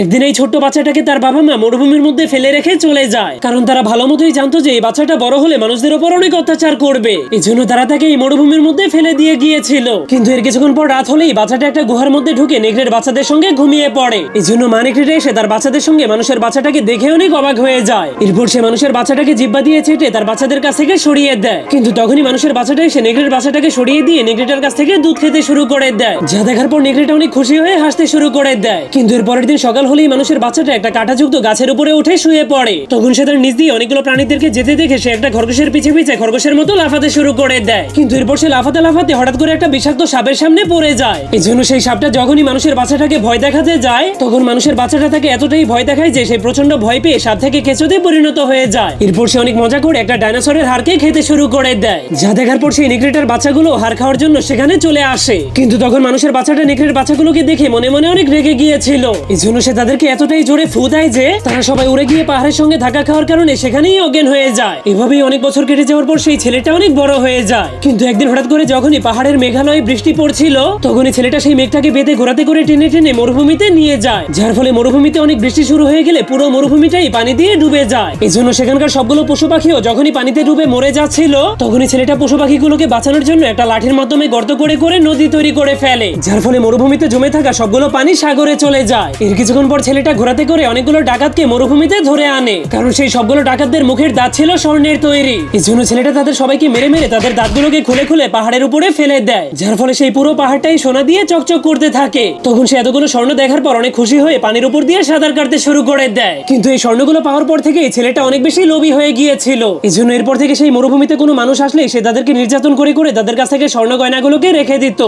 একদিন এই ছোট্ট বাচ্চাটাকে তার বাবা মা মরুভূমির মধ্যে ফেলে রেখে চলে যায়। কারণ তারা ভালো মতোই জানতো যে এই বাচ্চাটা বড় হলে মানুষদের ওপর অনেক অত্যাচার করবে। এই জন্য তারা তাকে এই মরুভূমির মধ্যে ফেলে দিয়ে গিয়েছিল। কিন্তু এর কিছুক্ষণ পর রাত হলেই বাচ্চাটা একটা গুহার মধ্যে ঢুকে নেকড়ের বাচ্চাদের সঙ্গে ঘুমিয়ে পড়ে। এই জন্য মা নেকড়েটা এসে তার বাচ্চাদের সঙ্গে মানুষের বাচ্চাটাকে দেখে অনেক অবাক হয়ে যায়। এরপর সে মানুষের বাচ্চাটাকে জিব্বা দিয়ে চেটে তার বাচ্চাদের কাছ থেকে সরিয়ে দেয়। কিন্তু তখনই মানুষের বাচ্চাটা এসে নেকড়ের বাচ্চাটাকে সরিয়ে দিয়ে নেকড়েটার কাছ থেকে দুধ খেতে শুরু করে দেয়। যা দেখার পর নেকড়েটা অনেক খুশি হয়ে হাসতে শুরু করে দেয়। কিন্তু এর পরের দিন সকাল হলেই মানুষের বাচ্চাটা একটা কাঁটাযুক্ত গাছের উপরে উঠে শুয়ে পড়ে। তখন সে তার নিজ দিয়ে অনেকগুলো প্রাণীদেরকে যেতে দেখে সে একটা খরগোশের পিছে পিছে খরগোশের মতো লাফাতে শুরু করে দেয়। কিন্তু এরপর সে লাফাতে লাফাতে হঠাৎ করে একটা বিষাক্ত সাপের সামনে পড়ে যায়। এই জন্য সেই সাপটা যখনই মানুষের বাচ্চাটাকে ভয় দেখাতে যায়, তখন মানুষের বাচ্চাটা তাকে এতটাই ভয় দেখায় যে সে প্রচণ্ড ভয় পেয়ে সাপ থেকে কেঁচোতে পরিণত হয়ে যায়। এরপর সে অনেক মজা করে একটা ডাইনোসরের হাড়কে খেতে শুরু করে দেয়। যা দেখার পর সেই নেকড়েটার বাচ্চাগুলো হাড় খাওয়ার জন্য সেখানে চলে আসে। কিন্তু তখন মানুষের বাচ্চাটা নেকড়ের বাচ্চাগুলোকে দেখে মনে মনে অনেক রেগে গিয়েছিল। এই জন্য সে তাদেরকে এতটাই জোরে ফু দেয় যে তারা সবাই উড়ে গিয়ে পাহাড়ের সঙ্গে ধাক্কা খাওয়ার কারণে সেখানেই অজ্ঞান হয়ে যায়। এভাবেই অনেক বছর কেটে যাওয়ার পর সেই ছেলেটা অনেক বড় হয়ে যায়। কিন্তু একদিন হঠাৎ করে যখনই পাহাড়ের মেঘালয়ে বৃষ্টি পড়ছিল, তখনই ছেলেটা সেই মেঘটাকে বেঁধে ঘোরাতে করে টেনে টেনে মরুভূমিতে নিয়ে যায়। যার ফলে মরুভূমিতে অনেক বৃষ্টি শুরু হয়ে গেলে পুরো মরুভূমিটাই পানি দিয়ে ডুবে যায়। এই জন্য সেখানকার সবগুলো পশু পাখিও যখনই পানিতে ডুবে মরে যাচ্ছিল, তখনই ছেলেটা পশু পাখিগুলোকে বাঁচানোর জন্য একটা লাঠির মাধ্যমে গর্ত করে করে নদী তৈরি করে ফেলে। যার ফলে মরুভূমিতে জমে থাকা সবগুলো পানি সাগরে চলে যায়। এর কিছুক্ষণ পর ছেলেটা ঘোরাতে করে অনেকগুলো ডাকাতকে মরুভূমিতে ধরে আনে। কারণ সেই সবগুলো ডাকাতদের মুখের দাঁত ছিল স্বর্ণের তৈরি। এই জন্য ছেলেটা তাদের সবাইকে মেরে মেরে তাদের দাঁতগুলোকে খুলে খুলে পাহাড়ের উপরে ফেলে দেয়। যার ফলে সেই পুরো পাহাড়টাই সোনা দিয়ে চকচক করতে থাকে। তখন সে এতগুলো স্বর্ণ দেখার পর অনেক খুশি হয়ে পানির উপর দিয়ে সাঁতার কাটতে শুরু করে দেয়। কিন্তু এই স্বর্ণগুলো পাওয়ার পর থেকে এই ছেলেটা অনেক বেশি লোভী হয়ে গিয়েছিল। এই জন্য এরপর থেকে সেই মরুভূমিতে কোনো মানুষ আসলে সে তাদেরকে নির্যাতন করে করে তাদের কাছ থেকে স্বর্ণ গয়নাগুলোকে রেখে দিত।